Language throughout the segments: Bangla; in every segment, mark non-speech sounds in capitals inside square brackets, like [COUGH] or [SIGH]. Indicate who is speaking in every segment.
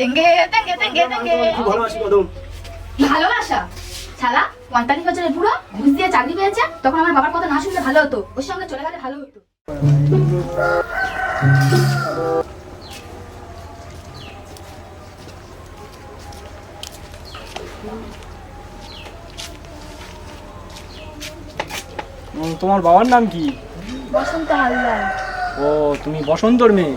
Speaker 1: তেঙ্গে তেঙ্গে তেঙ্গে তেঙ্গে।
Speaker 2: খুব ভালোবাসি? কদম
Speaker 1: ভালোবাসা শালা পঁয়তাল্লিশ বছরের বুড়ো ঘুষ দিয়ে চাকরি পেয়েছে তখন আমার বাবার কথা না শুনলে ভালো হতো। ওর সঙ্গে চলে গেলে ভালো হতো।
Speaker 2: তোমার বাবার নাম কি?
Speaker 1: বসন্ত হালদার।
Speaker 2: ও তুমি বসন্তর মেয়ে?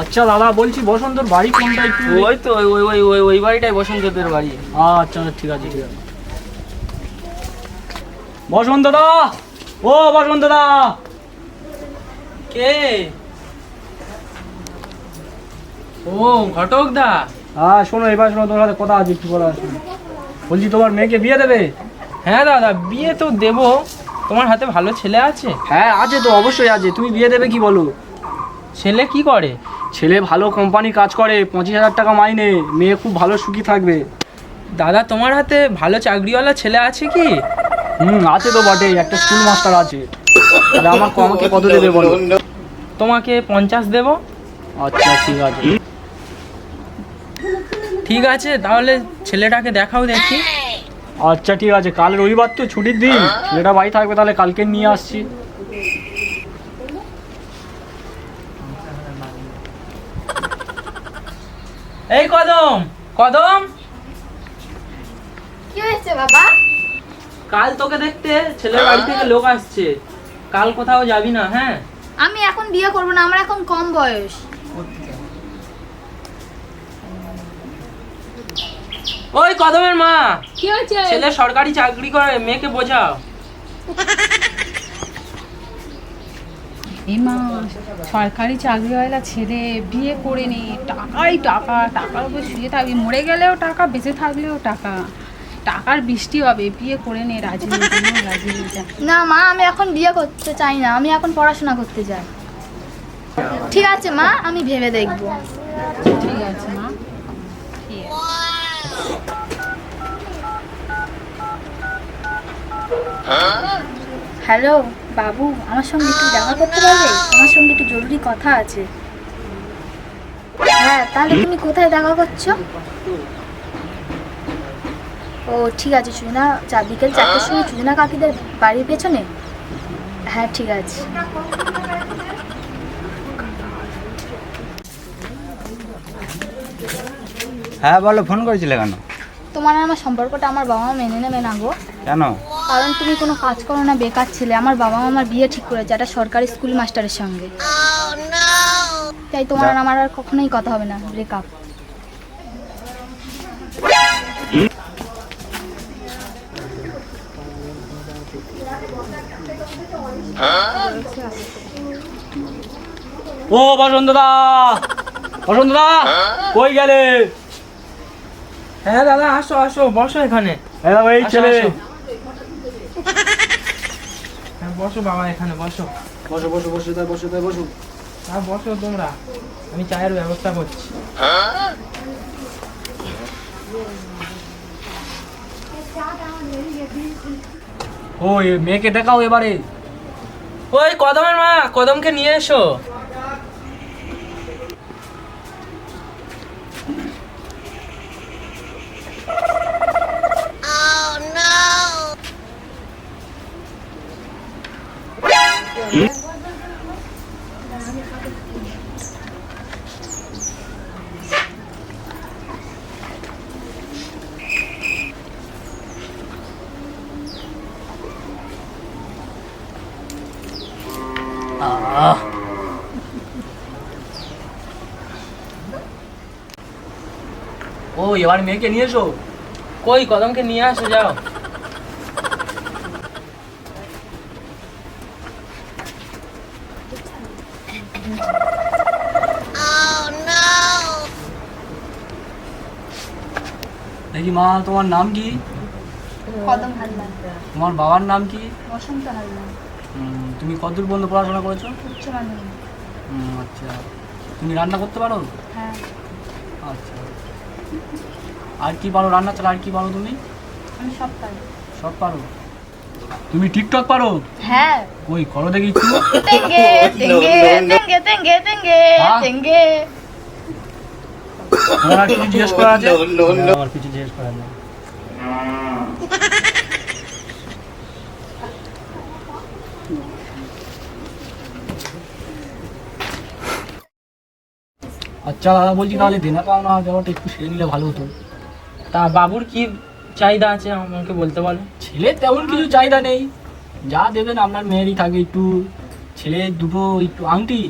Speaker 2: আচ্ছা দাদা বলছি বসন্তর বাড়ি কোনটা একটু
Speaker 3: ওই তো ওই ওই ওই ওই ওই বাড়িটাই বসন্তদের বাড়ি।
Speaker 2: আচ্ছা ঠিক আছে ঠিক আছে। বসন্ত দা ও বসন্ত দা।
Speaker 3: কে? ও ঘটক দা।
Speaker 2: হ্যাঁ শোনো এবার শোনো তোমার সাথে কথা আছে একটু বলা আছে। বলছি তোমার মেয়েকে বিয়ে দেবে?
Speaker 3: হ্যাঁ দাদা বিয়ে তো দেবো। তোমার হাতে ভালো ছেলে আছে?
Speaker 2: হ্যাঁ আছে তো অবশ্যই আছে। তুমি বিয়ে দেবে কি বলো?
Speaker 3: ছেলে কি করে?
Speaker 2: ছেলে ভালো কোম্পানি কাজ করে পঁচিশ হাজার টাকা মাইনে মেয়ে খুব ভালো সুখী থাকবে।
Speaker 3: দাদা তোমার হাতে ভালো চাকরিওয়ালা ছেলে আছে কি?
Speaker 2: হুম আছে তো বটেই একটা স্কুল মাস্টার আছে। তাহলে আমার [LAUGHS] আমাকে কত দেবে বলো?
Speaker 3: তোমাকে পঞ্চাশ দেবো।
Speaker 2: আচ্ছা ঠিক আছে।
Speaker 3: ঠিক আছে তাহলে ছেলেটাকে দেখাও দেখি।
Speaker 2: আচ্ছা ঠিক আছে কাল রবিবার তো ছুটির দিন। ছেলেটা বাড়ি থাকবে তাহলে কালকে নিয়ে আসছি।
Speaker 3: এই কদম কদম।
Speaker 1: কি হয়েছে বাবা?
Speaker 3: কাল তোকে দেখতে ছেলের বাড়ি থেকে লোক আসছে। কাল কোথাও যাবি না হ্যাঁ?
Speaker 1: আমি এখন বিয়ে করব না আমার এখন কম বয়স।
Speaker 3: ওই কদমের মা
Speaker 1: কি হয়েছে?
Speaker 3: ছেলে সরকারি চাকরি করে মেয়েকে বোঝাও।
Speaker 4: এমা সরকারি চাকরিওয়ালা ছেলে বিয়ে করে নে টাকাই টাকা টাকার উপর শুয়ে থাকবি। মরে গেলেও টাকা বেঁচে থাকলেও টাকা। টাকার বৃষ্টি হবে বিয়ে করে নে রাজি রাজি
Speaker 1: না মা আমি এখন বিয়ে করতে চাই না আমি এখন পড়াশোনা করতে চাই ঠিক আছে মা আমি ভেবে দেখব।
Speaker 4: ঠিক আছে মা। ঠিক আছে।
Speaker 1: হ্যালো বাবু আমার সঙ্গে একটু দেখা করতে পারবে? আমার সঙ্গে একটু জরুরি কথা আছে। হ্যাঁ তাহলে তুমি কোথায় দেখা করছ? ও ঠিক আছে সুজনা চা বিকেল চারটের সময় সুজনা কাকিদের বাড়ির পেছনে? হ্যাঁ ঠিক আছে।
Speaker 5: হ্যাঁ বলো ফোন করেছিলে কেন?
Speaker 1: তোমার আর আমার সম্পর্কটা আমার বাবা মা মেনে নেবে না গো।
Speaker 5: কেন?
Speaker 1: কারণ তুমি কোনো কাজ করো না বেকার ছেলে। আমার বাবা মা আমার বিয়ে ঠিক করেছে একটা সরকারি স্কুল মাস্টারের সঙ্গে। তাই তোমার আর আমার আর কখনোই কথা হবে না ব্রেকআপ
Speaker 2: ও বসন্ত দা বসন্ত দা কই গেলে?
Speaker 3: হ্যাঁ দাদা আসো আসো বসো এখানে।
Speaker 2: দেখো এই ছেলে।
Speaker 3: হ্যাঁ বসো বাবা এখানে বসো।
Speaker 2: বসো বসো বসো তাই বসো তাই বসো।
Speaker 3: হ্যাঁ বসো তোমরা। আমি চায়ের ব্যবস্থা করছি।
Speaker 2: ও মেয়েকে দেখাও এবারে।
Speaker 3: ওই কদমের মা কদমকে নিয়ে এসো।
Speaker 2: ও এবার মেয়েকে নিয়ে এসো।
Speaker 3: কই কদমকে নিয়ে আসো যাও।
Speaker 2: দেখি মা তোমার নাম কি?
Speaker 1: কদম হালদার।
Speaker 2: তোমার বাবার নাম কি?
Speaker 1: বসন্ত হালদার।
Speaker 2: তুমি কতদূর পর্যন্ত পড়াশোনা করেছ?
Speaker 1: উচ্চ মাধ্যমিক।
Speaker 2: আচ্ছা। তুমি রান্না করতে পারো?
Speaker 1: হ্যাঁ।
Speaker 2: আচ্ছা। আর কি পারো রান্না? ছাড়া আর কি পারো তুমি?
Speaker 1: আমি সব পারি।
Speaker 2: সব পারো? তুমি টিকটক পারো?
Speaker 1: হ্যাঁ।
Speaker 2: ওই করো দেখি একটু।
Speaker 1: তেঙ্গে তেঙ্গে তেঙ্গে তেঙ্গে তেঙ্গে
Speaker 2: হ্যাঁ?
Speaker 1: তেঙ্গে।
Speaker 2: কিছু জিজ্ঞেস করা আছে? আমার কিছু জিজ্ঞেস করা নেই। আচ্ছা দাদা বলছি তাহলে দেনা পাওনা ব্যাপারটা একটু সেরে নিলে ভালো হতো।
Speaker 3: তা বাবুর কি চাহিদা আছে আমাকে বলতে বলো
Speaker 2: ছেলের তেমন কিছু চাহিদা নেই। যা দেবেন আপনার মেয়েরই থাকে একটু। ছেলের দুটো একটু আংটি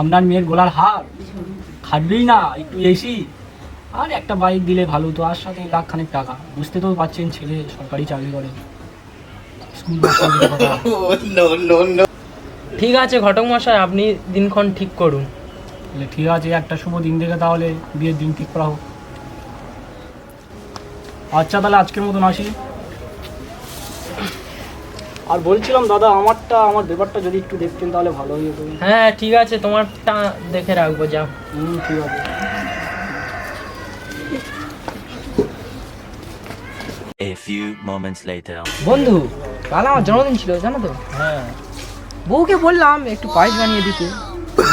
Speaker 2: আপনার মেয়ের গোলার হার। খাটবেই না একটু এসি আর একটা বাইক দিলে ভালো হতো আর সাথে লাখ খানেক টাকা। বুঝতে তো পারছেন ছেলে সরকারি চাকরি করে স্কুল মাস্টার বলে কথা। [LAUGHS]
Speaker 3: ঠিক আছে ঘটক মশাই আপনি দিনক্ষণ ঠিক করুন।
Speaker 2: ঠিক আছে একটা শুভ দিন দেখে তাহলে বিয়ের দিন ঠিক করা হোক। আচ্ছা তাহলে আজকের মতন আসি। আর বলছিলাম দাদা আমারটা আমার ব্যাপারটা যদি একটু দেখতেন তাহলে ভালো হয়ে যেত।
Speaker 3: হ্যাঁ ঠিক আছে তোমারটা দেখে রাখব যাও।
Speaker 2: হুম ঠিক আছে।
Speaker 6: A few moments later.
Speaker 3: বন্ধু কাল আমার জন্মদিন ছিল জানো তো?
Speaker 2: হ্যাঁ
Speaker 3: বউকে বললাম একটু পায়েস বানিয়ে দিতে।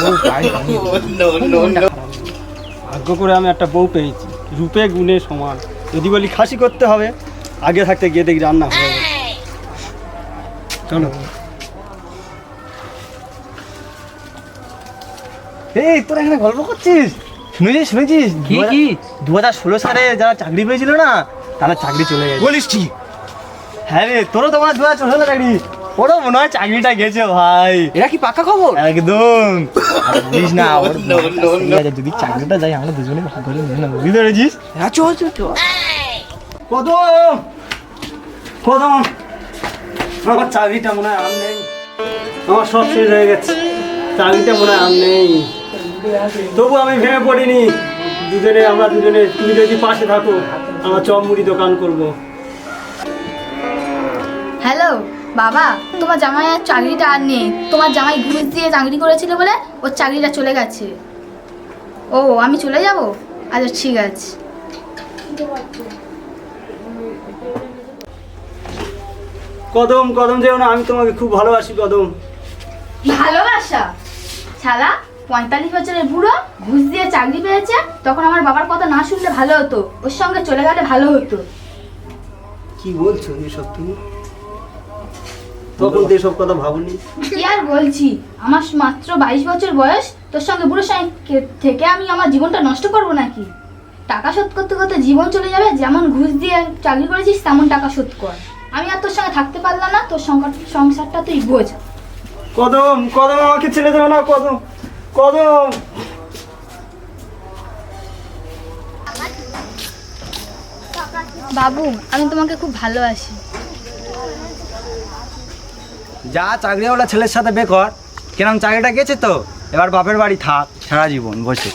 Speaker 3: বউ পায়েস বানিয়ে দিল। [LAUGHS] খুব মনটা খারাপ।
Speaker 7: ভাগ্য করে আমি একটা বউ পেয়েছি। রূপে গুণে সমান। যদি বলি খাসি করতে হবে আগে থাকতে গিয়ে দেখি রান্না হবে চলো। এই তোরা এখানে গল্প করছিস? শুনেছিস শুনেছিস?
Speaker 3: কি কি?
Speaker 7: দু হাজার ষোলো সালে যারা চাকরি পেয়েছিল না তারা চাকরি চলে গেছে। বলিস কি? হ্যাঁ রে তোরও তো মনে হয় দু হাজার ষোলো চাকরি ওরও মনে হয় চাকরিটা গেছে ভাই।
Speaker 3: এরা কি পাকা খবর?
Speaker 7: একদম। আর [LAUGHS] বলিস না ওর [LAUGHS] যদি চাকরিটা যাই আমরা দুজনে ভাগ করে নিয়ে নেব। বুঝতে পেরেছিস?
Speaker 3: চল চল চল
Speaker 7: কদম! কদম! আমার চাকরিটা মনে হয় আর নেই। আমার সব শেষ হয়ে গেছে। চাকরিটা মনে হয় আর নেই। তবু আমি ভেঙে পড়িনি। দুজনে আমরা দুজনে তুমি যদি পাশে থাকো আমার চপ মুড়ি দোকান করব।
Speaker 1: হ্যালো বাবা তোমার জামাই আর চাকরিটা আর নেই। তোমার জামাই ঘুষ দিয়ে চাকরি করেছিল বলে ওর চাকরিটা চলে গেছে। ও আমি চলে যাব? আচ্ছা ঠিক আছে।
Speaker 7: কদম কদম যেও না আমি তোমাকে খুব ভালোবাসি কদম।
Speaker 1: ভালোবাসা? শালা পঁয়তাল্লিশ বছরের বুড়ো ঘুষ দিয়ে চাকরি পেয়েছে তখন আমার বাবার কথা না শুনলে ভালো হতো। ওর সঙ্গে চলে গেলে ভালো হতো।
Speaker 7: কি বলছো এসব তুমি? তখন তো এসব কথা ভাবনি
Speaker 1: কি আর বলছি? আমার মাত্র বাইশ বছর বয়স তোর সঙ্গে বুড়ো সঙ্গে থেকে আমি আমার জীবনটা নষ্ট করব নাকি? টাকা শোধ করতে করতে জীবন চলে যাবে যেমন ঘুষ দিয়ে চাকরি করেছিস তেমন টাকা শোধ কর। আমি আর তোর সঙ্গে থাকতে পারলাম না তোর সংকট সংসারটা তুই বোঝ।
Speaker 7: কদম কদম আমাকে ছেড়ে দেবে না কদম কদম।
Speaker 1: বাবু আমি তোমাকে খুব ভালোবাসি।
Speaker 5: যা চাকরিওয়ালা ছেলের সাথে বেকর, কিরম চাকরিটা গেছে তো? এবার বাপের বাড়ি থাক, সারা জীবন, বসে।